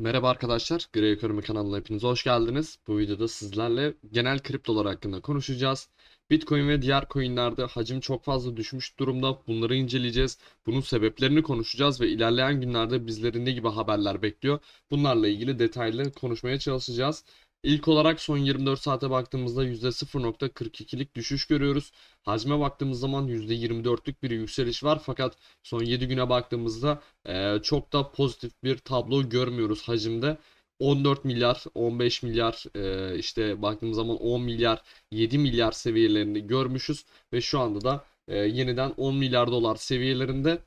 Merhaba arkadaşlar, Grey Ekonomi kanalına hepiniz hoş geldiniz. Bu videoda sizlerle genel kriptolar hakkında konuşacağız. Bitcoin ve diğer coinlerde hacim çok fazla düşmüş durumda. Bunları inceleyeceğiz. Bunun sebeplerini konuşacağız ve ilerleyen günlerde bizleri ne gibi haberler bekliyor? Bunlarla ilgili detaylı konuşmaya çalışacağız. İlk olarak son 24 saate baktığımızda %0.42'lik düşüş görüyoruz. Hacme baktığımız zaman %24'lük bir yükseliş var fakat son 7 güne baktığımızda ee, çok da pozitif bir tablo görmüyoruz hacimde. 14 milyar, 15 milyar, e, işte baktığımız zaman 10 milyar, 7 milyar seviyelerini görmüşüz ve şu anda da e, yeniden 10 milyar dolar seviyelerinde.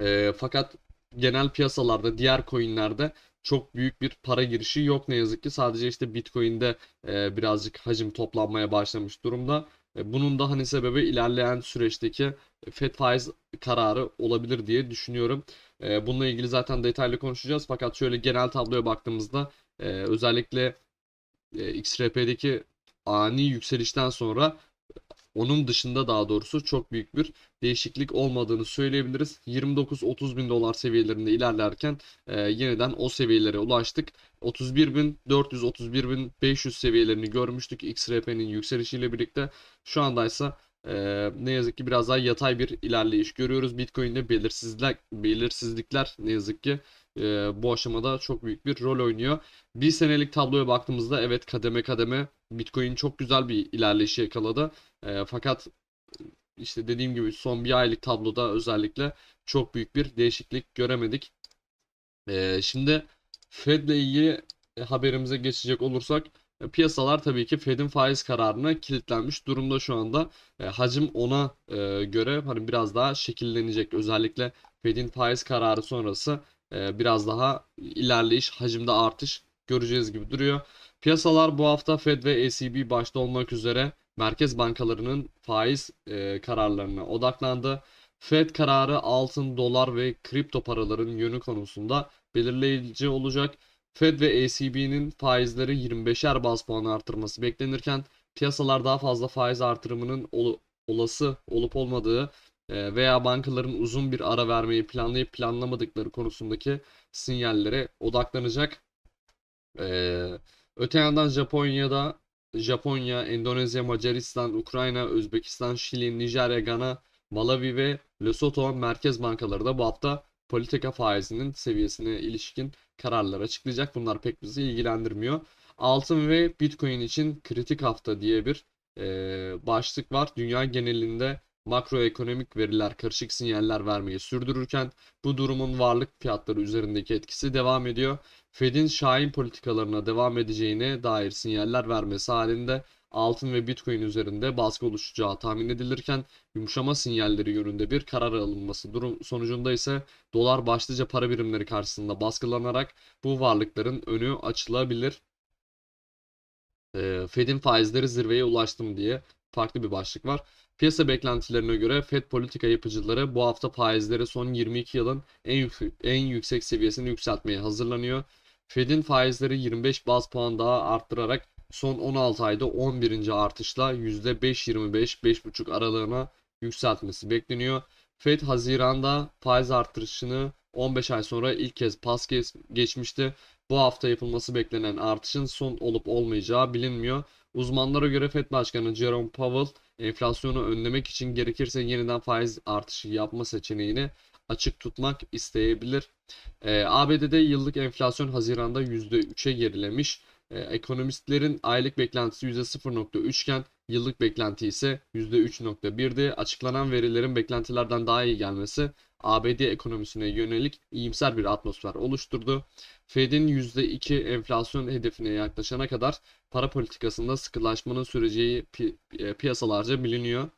E, fakat genel piyasalarda, diğer coinlerde çok büyük bir para girişi yok ne yazık ki. Sadece işte Bitcoin'de e, birazcık hacim toplanmaya başlamış durumda. E, bunun da hani sebebi ilerleyen süreçteki Fed faiz kararı olabilir diye düşünüyorum. E, bununla ilgili zaten detaylı konuşacağız. Fakat şöyle genel tabloya baktığımızda e, özellikle e, XRP'deki ani yükselişten sonra onun dışında daha doğrusu çok büyük bir değişiklik olmadığını söyleyebiliriz. 29-30 bin dolar seviyelerinde ilerlerken e, yeniden o seviyelere ulaştık. 31.400-31.500 seviyelerini görmüştük XRP'nin yükselişiyle birlikte. Şu andaysa e, ne yazık ki biraz daha yatay bir ilerleyiş görüyoruz. Bitcoin'de belirsizlikler, belirsizlikler ne yazık ki e, bu aşamada çok büyük bir rol oynuyor. Bir senelik tabloya baktığımızda evet kademe kademe Bitcoin çok güzel bir ilerleyiş yakaladı. E, fakat işte dediğim gibi son bir aylık tabloda özellikle çok büyük bir değişiklik göremedik. E, şimdi Fed'le ilgili haberimize geçecek olursak e, piyasalar tabii ki Fed'in faiz kararına kilitlenmiş durumda şu anda. E, hacim ona e, göre hani biraz daha şekillenecek. Özellikle Fed'in faiz kararı sonrası biraz daha ilerleyiş, hacimde artış göreceğiz gibi duruyor. Piyasalar bu hafta Fed ve ECB başta olmak üzere merkez bankalarının faiz e, kararlarına odaklandı. Fed kararı altın, dolar ve kripto paraların yönü konusunda belirleyici olacak. Fed ve ECB'nin faizleri 25'er baz puan artırması beklenirken piyasalar daha fazla faiz artırımının ol olası olup olmadığı veya bankaların uzun bir ara vermeyi planlayıp planlamadıkları konusundaki sinyallere odaklanacak. Ee, öte yandan Japonya'da Japonya, Endonezya, Macaristan, Ukrayna, Özbekistan, Şili, Nijerya, Gana, Malawi ve Lesotho merkez bankaları da bu hafta politika faizinin seviyesine ilişkin kararlar açıklayacak. Bunlar pek bizi ilgilendirmiyor. Altın ve Bitcoin için kritik hafta diye bir e, başlık var. Dünya genelinde makroekonomik veriler karışık sinyaller vermeyi sürdürürken bu durumun varlık fiyatları üzerindeki etkisi devam ediyor. Fed'in şahin politikalarına devam edeceğine dair sinyaller vermesi halinde altın ve bitcoin üzerinde baskı oluşacağı tahmin edilirken yumuşama sinyalleri yönünde bir karar alınması durum sonucunda ise dolar başlıca para birimleri karşısında baskılanarak bu varlıkların önü açılabilir. Fed'in faizleri zirveye ulaştı mı diye farklı bir başlık var. Piyasa beklentilerine göre Fed politika yapıcıları bu hafta faizleri son 22 yılın en yüksek, en yüksek seviyesini yükseltmeye hazırlanıyor. Fed'in faizleri 25 baz puan daha arttırarak son 16 ayda 11. artışla %5-25-5,5 aralığına yükseltmesi bekleniyor. Fed Haziran'da faiz artışını 15 ay sonra ilk kez pas geçmişti. Bu hafta yapılması beklenen artışın son olup olmayacağı bilinmiyor. Uzmanlara göre Fed Başkanı Jerome Powell enflasyonu önlemek için gerekirse yeniden faiz artışı yapma seçeneğini açık tutmak isteyebilir. E, ABD'de yıllık enflasyon Haziran'da %3'e gerilemiş. E, ekonomistlerin aylık beklentisi %0.3 iken yıllık beklenti ise %3.1'di. Açıklanan verilerin beklentilerden daha iyi gelmesi ABD ekonomisine yönelik iyimser bir atmosfer oluşturdu. Fed'in %2 enflasyon hedefine yaklaşana kadar para politikasında sıkılaşmanın süreceği pi e, piyasalarca biliniyor.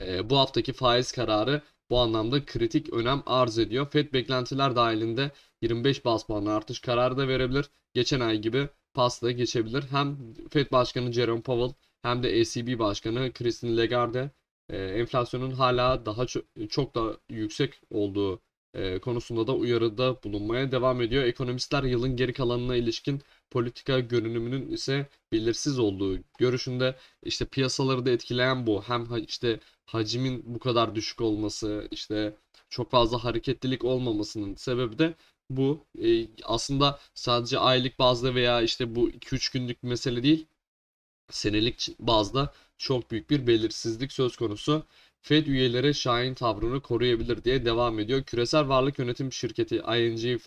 E, bu haftaki faiz kararı bu anlamda kritik önem arz ediyor. Fed beklentiler dahilinde 25 bas puan artış kararı da verebilir. Geçen ay gibi pasla geçebilir. Hem Fed Başkanı Jerome Powell hem de ECB Başkanı Christine Lagarde e, enflasyonun hala daha çok, çok da yüksek olduğu e, konusunda da uyarıda bulunmaya devam ediyor. Ekonomistler yılın geri kalanına ilişkin politika görünümünün ise belirsiz olduğu görüşünde işte piyasaları da etkileyen bu. Hem işte hacimin bu kadar düşük olması, işte çok fazla hareketlilik olmamasının sebebi de bu. E, aslında sadece aylık bazda veya işte bu 2-3 günlük mesele değil. Senelik bazda çok büyük bir belirsizlik söz konusu. Fed üyeleri Şahin tavrını koruyabilir diye devam ediyor. Küresel Varlık Yönetim Şirketi ING e,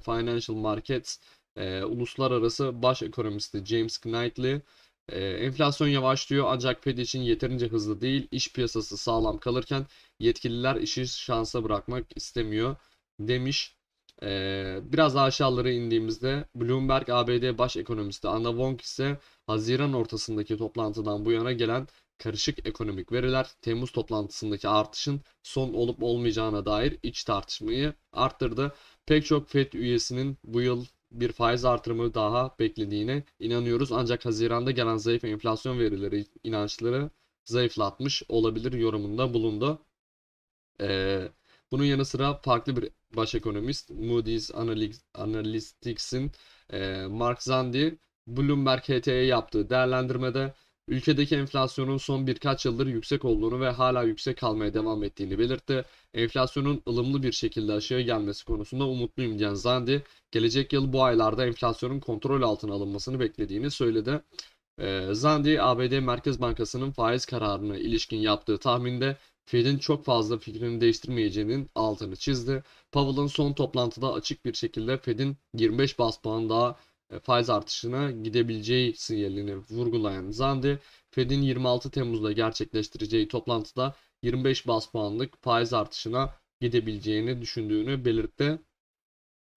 Financial Markets e, uluslararası baş ekonomisti James Knightley e, enflasyon yavaşlıyor ancak Fed için yeterince hızlı değil. İş piyasası sağlam kalırken yetkililer işi şansa bırakmak istemiyor demiş. E, biraz aşağılara indiğimizde Bloomberg ABD baş ekonomisti Anna Wong ise Haziran ortasındaki toplantıdan bu yana gelen karışık ekonomik veriler Temmuz toplantısındaki artışın son olup olmayacağına dair iç tartışmayı arttırdı. Pek çok FED üyesinin bu yıl bir faiz artırımı daha beklediğine inanıyoruz. Ancak Haziran'da gelen zayıf enflasyon verileri inançları zayıflatmış olabilir yorumunda bulundu. Ee, bunun yanı sıra farklı bir baş ekonomist Moody's Analy- Analytics'in e, Mark Zandi Bloomberg HT'ye yaptığı değerlendirmede ülkedeki enflasyonun son birkaç yıldır yüksek olduğunu ve hala yüksek kalmaya devam ettiğini belirtti. Enflasyonun ılımlı bir şekilde aşağıya gelmesi konusunda umutluyum diyen Zandi, gelecek yıl bu aylarda enflasyonun kontrol altına alınmasını beklediğini söyledi. Ee, Zandi, ABD Merkez Bankası'nın faiz kararına ilişkin yaptığı tahminde Fed'in çok fazla fikrini değiştirmeyeceğinin altını çizdi. Powell'ın son toplantıda açık bir şekilde Fed'in 25 bas puan daha e, faiz artışına gidebileceği sinyalini vurgulayan Zandi, Fed'in 26 Temmuz'da gerçekleştireceği toplantıda 25 bas puanlık faiz artışına gidebileceğini düşündüğünü belirtti.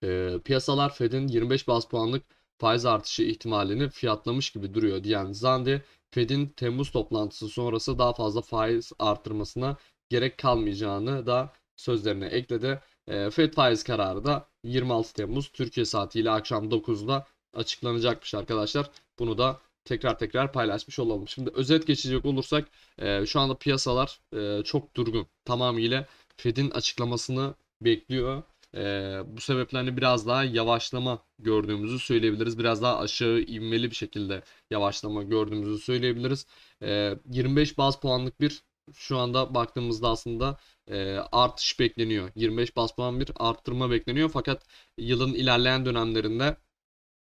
E, piyasalar Fed'in 25 bas puanlık faiz artışı ihtimalini fiyatlamış gibi duruyor diyen Zandi, Fed'in Temmuz toplantısı sonrası daha fazla faiz artırmasına gerek kalmayacağını da sözlerine ekledi. E, Fed faiz kararı da 26 Temmuz Türkiye saatiyle akşam 9'da açıklanacakmış arkadaşlar. Bunu da tekrar tekrar paylaşmış olalım. Şimdi özet geçecek olursak e, şu anda piyasalar e, çok durgun. Tamamıyla Fed'in açıklamasını bekliyor. E, bu sebeple hani biraz daha yavaşlama gördüğümüzü söyleyebiliriz. Biraz daha aşağı inmeli bir şekilde yavaşlama gördüğümüzü söyleyebiliriz. E, 25 baz puanlık bir şu anda baktığımızda aslında e, artış bekleniyor. 25 bas puan bir arttırma bekleniyor. Fakat yılın ilerleyen dönemlerinde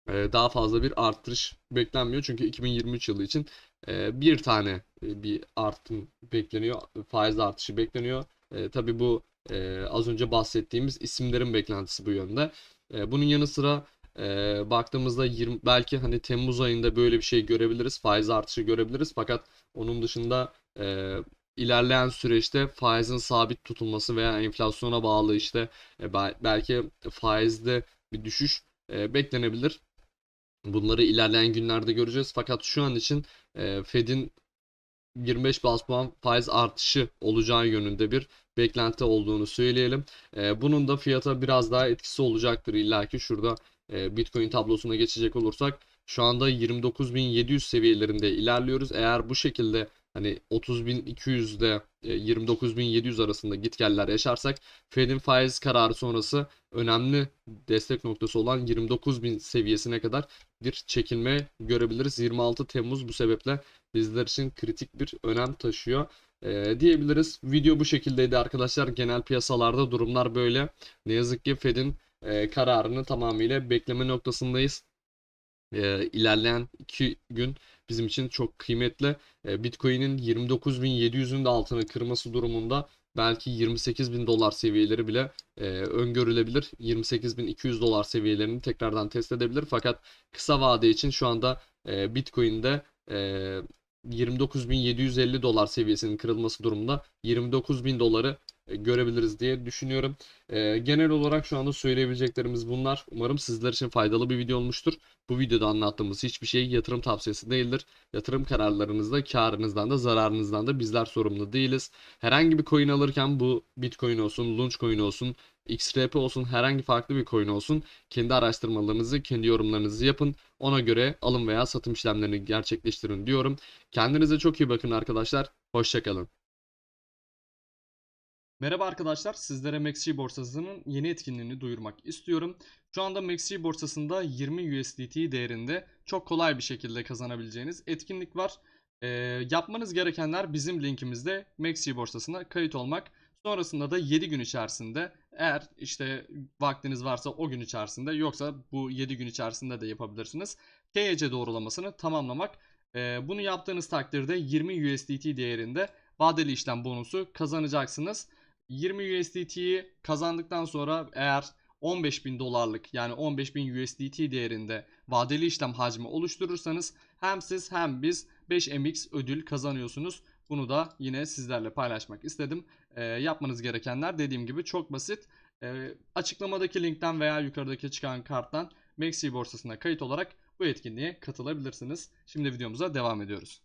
e, daha fazla bir artış beklenmiyor. Çünkü 2023 yılı için e, bir tane e, bir artım bekleniyor. Faiz artışı bekleniyor. E, tabii bu e, az önce bahsettiğimiz isimlerin beklentisi bu yönde. E, bunun yanı sıra e, baktığımızda 20, belki hani Temmuz ayında böyle bir şey görebiliriz. Faiz artışı görebiliriz. Fakat onun dışında e, ilerleyen süreçte faizin sabit tutulması veya enflasyona bağlı işte e, belki faizde bir düşüş e, beklenebilir. Bunları ilerleyen günlerde göreceğiz. Fakat şu an için e, Fed'in 25 bas puan faiz artışı olacağı yönünde bir beklenti olduğunu söyleyelim. E, bunun da fiyata biraz daha etkisi olacaktır illa ki şurada e, Bitcoin tablosuna geçecek olursak şu anda 29.700 seviyelerinde ilerliyoruz. Eğer bu şekilde hani 30.200 ile 29.700 arasında gitgeller yaşarsak Fed'in faiz kararı sonrası önemli destek noktası olan 29.000 seviyesine kadar bir çekilme görebiliriz. 26 Temmuz bu sebeple bizler için kritik bir önem taşıyor. Ee, diyebiliriz. Video bu şekildeydi arkadaşlar. Genel piyasalarda durumlar böyle. Ne yazık ki Fed'in e, kararını tamamıyla bekleme noktasındayız. E, ilerleyen 2 gün bizim için çok kıymetli. E, Bitcoin'in 29.700'ün de altını kırması durumunda belki 28.000 dolar seviyeleri bile e, öngörülebilir. 28.200 dolar seviyelerini tekrardan test edebilir. Fakat kısa vade için şu anda e, Bitcoin'de e, 29.750 dolar seviyesinin kırılması durumunda 29.000 doları görebiliriz diye düşünüyorum. E, genel olarak şu anda söyleyebileceklerimiz bunlar. Umarım sizler için faydalı bir video olmuştur. Bu videoda anlattığımız hiçbir şey yatırım tavsiyesi değildir. Yatırım kararlarınızda karınızdan da zararınızdan da bizler sorumlu değiliz. Herhangi bir coin alırken bu Bitcoin olsun, Launchcoin olsun, XRP olsun, herhangi farklı bir coin olsun kendi araştırmalarınızı, kendi yorumlarınızı yapın. Ona göre alım veya satım işlemlerini gerçekleştirin diyorum. Kendinize çok iyi bakın arkadaşlar. Hoşçakalın. Merhaba arkadaşlar, sizlere MaxG borsasının yeni etkinliğini duyurmak istiyorum. Şu anda MaxG borsasında 20 USDT değerinde çok kolay bir şekilde kazanabileceğiniz etkinlik var. Ee, yapmanız gerekenler bizim linkimizde MaxG borsasına kayıt olmak. Sonrasında da 7 gün içerisinde eğer işte vaktiniz varsa o gün içerisinde yoksa bu 7 gün içerisinde de yapabilirsiniz. TYC doğrulamasını tamamlamak. Ee, bunu yaptığınız takdirde 20 USDT değerinde vadeli işlem bonusu kazanacaksınız. 20 USDT'yi kazandıktan sonra eğer 15.000 dolarlık yani 15.000 USDT değerinde vadeli işlem hacmi oluşturursanız hem siz hem biz 5MX ödül kazanıyorsunuz. Bunu da yine sizlerle paylaşmak istedim. Ee, yapmanız gerekenler dediğim gibi çok basit. Ee, açıklamadaki linkten veya yukarıdaki çıkan karttan Maxi borsasına kayıt olarak bu etkinliğe katılabilirsiniz. Şimdi videomuza devam ediyoruz.